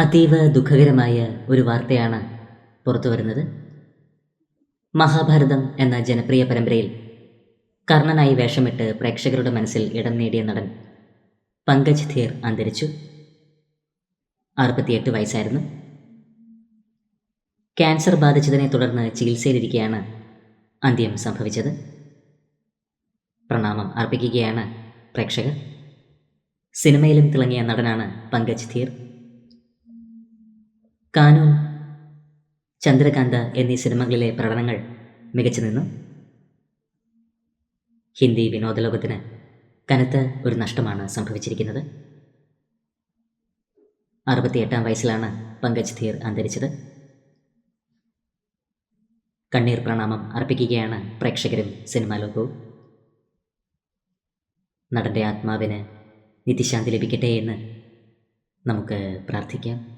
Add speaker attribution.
Speaker 1: അതീവ ദുഃഖകരമായ ഒരു വാർത്തയാണ് പുറത്തു വരുന്നത്. മഹാഭാരതം എന്ന ജനപ്രിയ പരമ്പരയിൽ കർണനായി വേഷമിട്ട് പ്രേക്ഷകരുടെ മനസ്സിൽ ഇടം നേടിയ നടൻ പങ്കജ് ധീർ അന്തരിച്ചു. അറുപത്തിയെട്ട് വയസ്സായിരുന്നു. ക്യാൻസർ ബാധിച്ചതിനെ തുടർന്ന് ചികിത്സയിലിരിക്കെയാണ് അന്ത്യം സംഭവിച്ചത്. പ്രണാമം അർപ്പിക്കുകയാണ് പ്രേക്ഷകർ. സിനിമയിലും തിളങ്ങിയ നടനാണ് പങ്കജ് ധീർ. കാനൂൻ ചന്ദ്രകാന്ത എന്നീ സിനിമകളിലെ പ്രകടനങ്ങൾ മികച്ചു നിന്നു ഹിന്ദി വിനോദലോകത്തിന് കനത്ത ഒരു നഷ്ടമാണ് സംഭവിച്ചിരിക്കുന്നത്. അറുപത്തിയെട്ടാം വയസ്സിലാണ് പങ്കജ് ധീർ അന്തരിച്ചത്. കണ്ണീർ പ്രണാമം അർപ്പിക്കുകയാണ് പ്രേക്ഷകരും സിനിമാ ലോകവും. നടന്റെ ആത്മാവിന് നിത്യശാന്തി ലഭിക്കട്ടെ എന്ന് നമുക്ക് പ്രാർത്ഥിക്കാം.